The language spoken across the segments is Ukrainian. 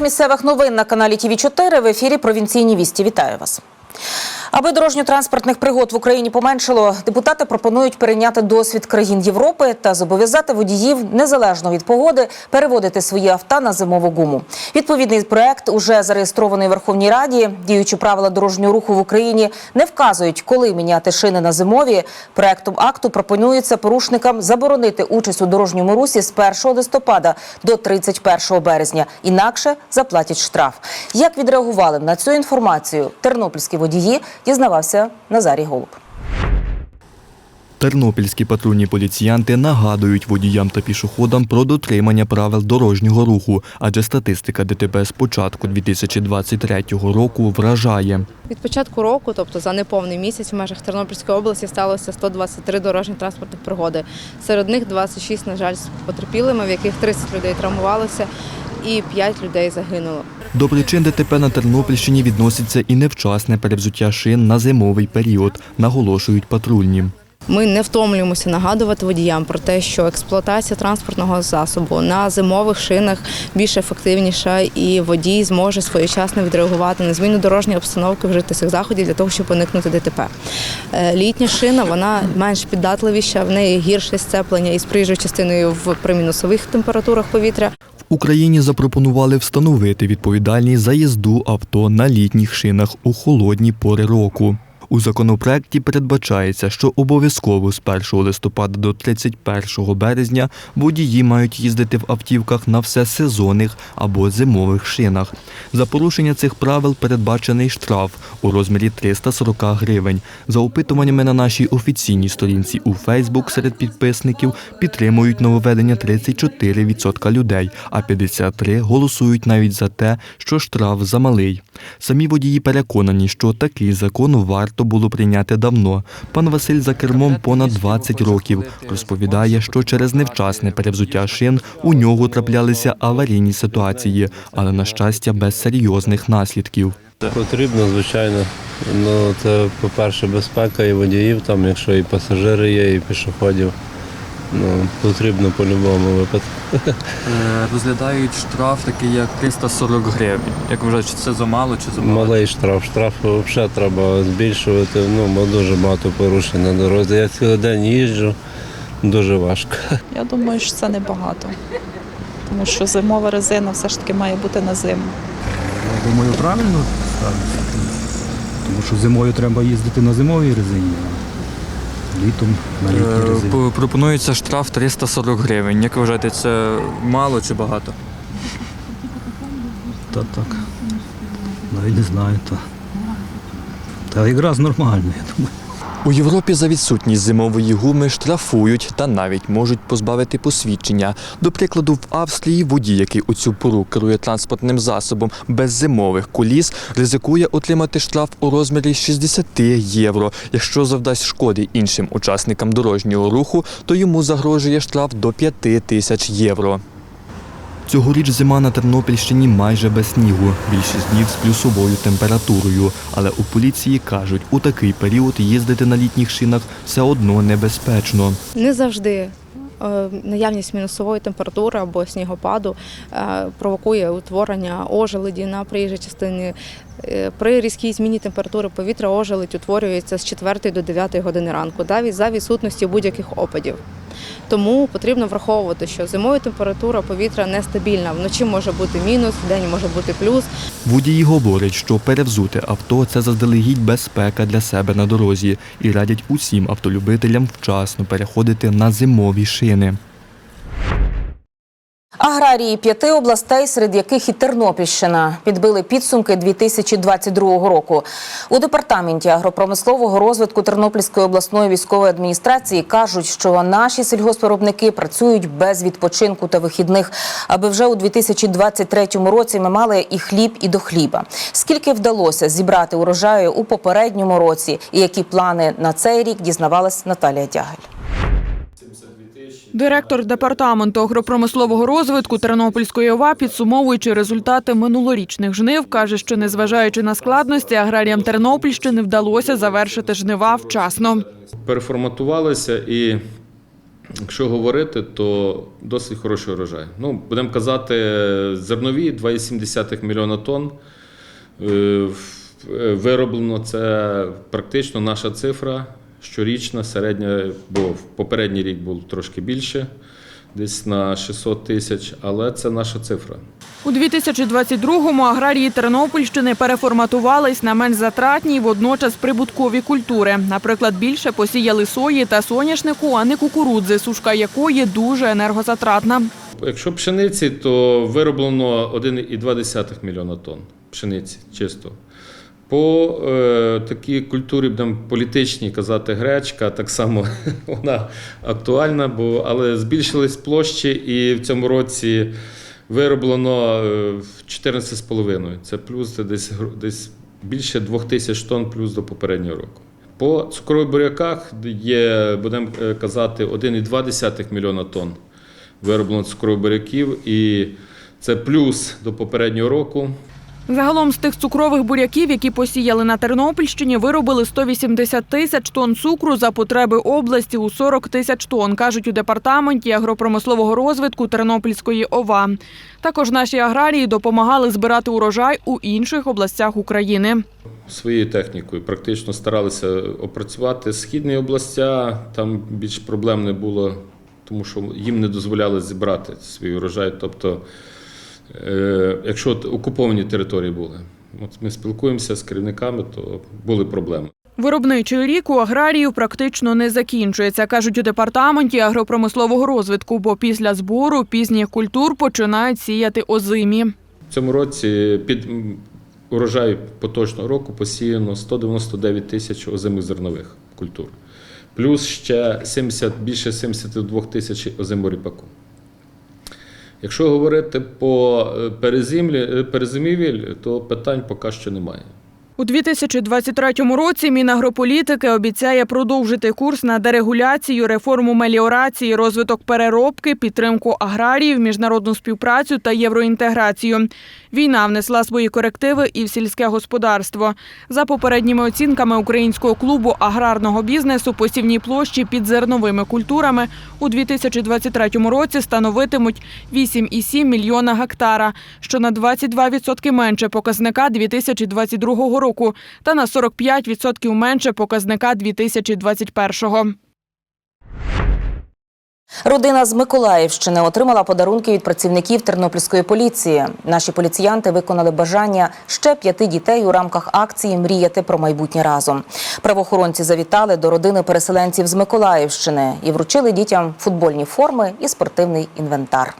Місцевих новин на каналі ТВ 4 в ефірі провінційні вісті. Вітаю вас. Аби дорожньо-транспортних пригод в Україні поменшало, депутати пропонують перейняти досвід країн Європи та зобов'язати водіїв незалежно від погоди переводити свої авто на зимову гуму. Відповідний проект уже зареєстрований в Верховній Раді. Діючі правила дорожнього руху в Україні не вказують, коли міняти шини на зимові. Проектом акту пропонується порушникам заборонити участь у дорожньому русі з 1 листопада до 31 березня. Інакше заплатять штраф. Як відреагували на цю інформацію тернопільські водії, дізнавався Назарій Голуб. Тернопільські патрульні поліціянти нагадують водіям та пішоходам про дотримання правил дорожнього руху, адже статистика ДТП з початку 2023 року вражає. Від початку року, тобто за неповний місяць, в межах Тернопільської області сталося 123 дорожні транспортних пригоди. Серед них 26, на жаль, з потерпілими, в яких 30 людей травмувалося і 5 людей загинуло. До причин ДТП на Тернопільщині відноситься і невчасне перевзуття шин на зимовий період, наголошують патрульні. Ми не втомлюємося нагадувати водіям про те, що експлуатація транспортного засобу на зимових шинах більш ефективніша, і водій зможе своєчасно відреагувати на зміну дорожньої обстановки, вжити цих заходів для того, щоб уникнути ДТП. Е, Літня шина вона менш піддатливіша, в неї гірше сцеплення із проїжджою частиною в при мінусових температурах повітря. Україні запропонували встановити відповідальність за їзду авто на літніх шинах у холодні пори року. У законопроекті передбачається, що обов'язково з 1 листопада до 31 березня водії мають їздити в автівках на всесезонних або зимових шинах. За порушення цих правил передбачений штраф у розмірі 340 гривень. За опитуваннями на нашій офіційній сторінці у Фейсбук серед підписників підтримують нововведення 34% людей, а 53 голосують навіть за те, що штраф замалий. Самі водії переконані, що такий закон варто було прийняти давно. Пан Василь за кермом понад 20 років розповідає, що через невчасне перевзуття шин у нього траплялися аварійні ситуації, але на щастя без серйозних наслідків. Потрібно, звичайно. Ну, це, по-перше, безпека і водіїв, там, якщо і пасажири є, і пішоходів. Ну, потрібно по-любому випадку. Е, розглядають штраф такий як 340 гривень. Як вважаєте, чи це замало, чи замало? Малий штраф. Штраф взагалі треба збільшувати, ну, бо дуже багато порушень на дорозі. Я цілий день їжджу, дуже важко. Я думаю, що це небагато. Тому що зимова резина все ж таки має бути на зиму. Я думаю, правильно ставиться. Тому що зимою треба їздити на зимовій резині, а літом на літній Е, резині. п- Пропонується штраф 340 гривень. Як ви вважаєте, це мало чи багато? Та так. Навіть не знаю. Та, та якраз нормально, я думаю. У Європі за відсутність зимової гуми штрафують та навіть можуть позбавити посвідчення. До прикладу, в Австрії водій, який у цю пору керує транспортним засобом без зимових куліс, ризикує отримати штраф у розмірі 60 євро. Якщо завдасть шкоди іншим учасникам дорожнього руху, то йому загрожує штраф до 5 тисяч євро. Цьогоріч зима на Тернопільщині майже без снігу, більшість днів з плюсовою температурою. Але у поліції кажуть, у такий період їздити на літніх шинах все одно небезпечно. Не завжди е, наявність мінусової температури або снігопаду е, провокує утворення ожеледі на проїжджій частині. Е, При різкій зміні температури повітря ожеледь утворюється з 4 до 9 години ранку, за відсутності будь-яких опадів. Тому потрібно враховувати, що зимою температура повітря нестабільна. Вночі може бути мінус, вдень може бути плюс. Водії говорять, що перевзути авто це заздалегідь безпека для себе на дорозі і радять усім автолюбителям вчасно переходити на зимові шини. Аграрії п'яти областей, серед яких і Тернопільщина, підбили підсумки 2022 року. У департаменті агропромислового розвитку Тернопільської обласної військової адміністрації кажуть, що наші сільгоспвиробники працюють без відпочинку та вихідних, аби вже у 2023 році ми мали і хліб, і до хліба. Скільки вдалося зібрати урожаю у попередньому році, і які плани на цей рік дізнавалась Наталія Тягель. Директор департаменту агропромислового розвитку Тернопільської ОВА, підсумовуючи результати минулорічних жнив, каже, що незважаючи на складності, аграріям Тернопільщини вдалося завершити жнива вчасно. переформатувалися і Якщо говорити, то досить хороший урожай. Ну, будемо казати, зернові 2,7 мільйона тонн. Е, е, Вироблено це практично наша цифра щорічна, середня, бо в попередній рік було трошки більше, десь на 600 тисяч, але це наша цифра. У 2022-му аграрії Тернопільщини переформатувались на менш затратні водночас прибуткові культури. Наприклад, більше посіяли сої та соняшнику, а не кукурудзи, сушка якої дуже енергозатратна. Якщо пшениці, то вироблено 1,2 мільйона тонн пшениці чисто. По е, такій культурі, будемо політичній казати, гречка, так само вона актуальна, бо, але збільшились площі і в цьому році вироблено е, в 14,5. Це плюс це десь, десь більше 2 тисяч тонн плюс до попереднього року. По цукрових буряках є, будемо е, казати, 1,2 мільйона тонн вироблено цукрових буряків, і це плюс до попереднього року. Загалом з тих цукрових буряків, які посіяли на Тернопільщині, виробили 180 тисяч тонн цукру за потреби області у 40 тисяч тонн, кажуть у департаменті агропромислового розвитку Тернопільської ОВА. Також наші аграрії допомагали збирати урожай у інших областях України. Своєю технікою практично старалися опрацювати східні областя. Там більш проблем не було, тому що їм не дозволяли зібрати свій урожай. Тобто, якщо окуповані території були, от ми спілкуємося з керівниками, то були проблеми. Виробничий рік у аграріїв практично не закінчується, кажуть у департаменті агропромислового розвитку, бо після збору пізніх культур починають сіяти озимі. В цьому році під урожай поточного року посіяно 199 тисяч озимих зернових культур, плюс ще 70, більше 72 тисяч озимого ріпаку. Якщо говорити по е, е, перезимівель, то питань поки що немає. У 2023 році Мінагрополітики обіцяє продовжити курс на дерегуляцію, реформу меліорації, розвиток переробки, підтримку аграріїв, міжнародну співпрацю та євроінтеграцію. Війна внесла свої корективи і в сільське господарство. За попередніми оцінками українського клубу аграрного бізнесу посівні площі під зерновими культурами у 2023 році становитимуть 8,7 мільйона гектара, що на 22% менше показника 2022 року та на 45% менше показника 2021-го. Родина з Миколаївщини отримала подарунки від працівників тернопільської поліції. Наші поліціянти виконали бажання ще п'яти дітей у рамках акції Мріяти про майбутнє разом. Правоохоронці завітали до родини переселенців з Миколаївщини і вручили дітям футбольні форми і спортивний інвентар.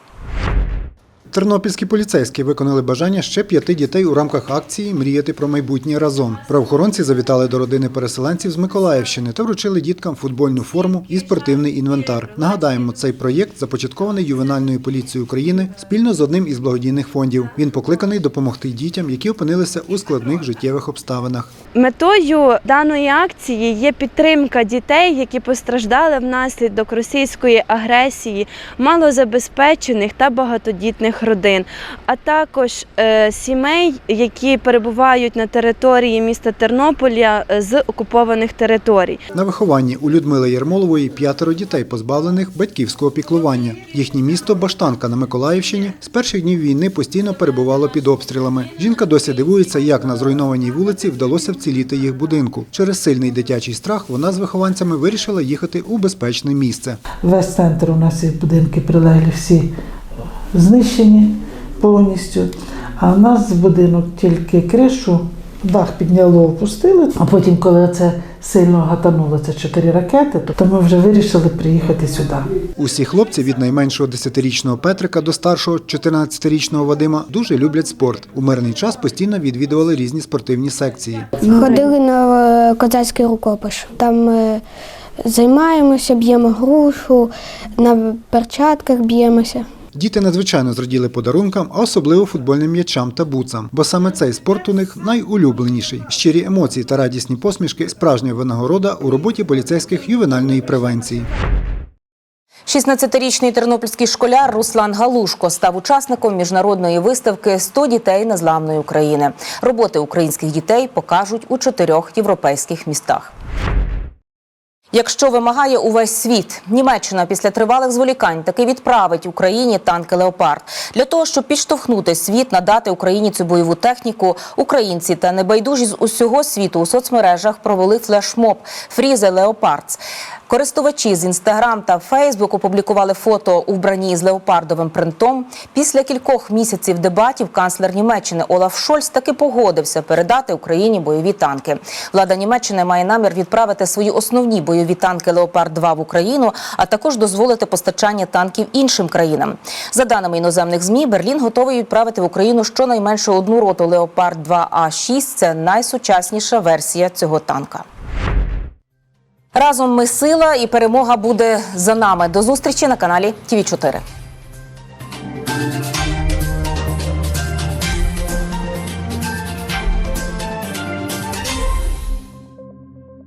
Тернопільські поліцейські виконали бажання ще п'яти дітей у рамках акції Мріяти про майбутнє разом. Правоохоронці завітали до родини переселенців з Миколаївщини та вручили діткам футбольну форму і спортивний інвентар. Нагадаємо, цей проєкт започаткований ювенальною поліцією України спільно з одним із благодійних фондів. Він покликаний допомогти дітям, які опинилися у складних життєвих обставинах. Метою даної акції є підтримка дітей, які постраждали внаслідок російської агресії, малозабезпечених та багатодітних родин, а також е, сімей, які перебувають на території міста Тернополя е, з окупованих територій. На вихованні у Людмили Єрмолової п'ятеро дітей, позбавлених батьківського піклування. Їхнє місто Баштанка на Миколаївщині з перших днів війни постійно перебувало під обстрілами. Жінка досі дивується, як на зруйнованій вулиці вдалося вціліти їх будинку. Через сильний дитячий страх вона з вихованцями вирішила їхати у безпечне місце. Весь центр у нас і будинки прилеглі всі знищені повністю. А в нас будинок тільки кришу, дах підняло, опустили. А потім, коли це сильно гатануло, це чотири ракети, то ми вже вирішили приїхати сюди. Усі хлопці від найменшого 10-річного Петрика до старшого 14-річного Вадима дуже люблять спорт. У мирний час постійно відвідували різні спортивні секції. Ходили на е, козацький рукопиш. Там е, займаємося, б'ємо грушу, на перчатках б'ємося. Діти надзвичайно зраділи подарункам, а особливо футбольним м'ячам та буцам, бо саме цей спорт у них найулюбленіший. Щирі емоції та радісні посмішки справжня винагорода у роботі поліцейських ювенальної превенції. 16-річний тернопільський школяр Руслан Галушко став учасником міжнародної виставки «100 дітей незламної України. Роботи українських дітей покажуть у чотирьох європейських містах. Якщо вимагає увесь світ, Німеччина після тривалих зволікань таки відправить Україні танки Леопард для того, щоб підштовхнути світ надати Україні цю бойову техніку. Українці та небайдужі з усього світу у соцмережах провели флешмоб Фрізе Леопардс. Користувачі з Інстаграм та Фейсбук опублікували фото у вбранні з леопардовим принтом. Після кількох місяців дебатів канцлер Німеччини Олаф Шольц таки погодився передати Україні бойові танки. Влада Німеччини має намір відправити свої основні бойові танки Леопард 2 в Україну, а також дозволити постачання танків іншим країнам. За даними іноземних змі, Берлін готовий відправити в Україну щонайменше одну роту Леопард 2 А 6 Це найсучасніша версія цього танка. Разом ми сила і перемога буде за нами. До зустрічі на каналі ТВ 4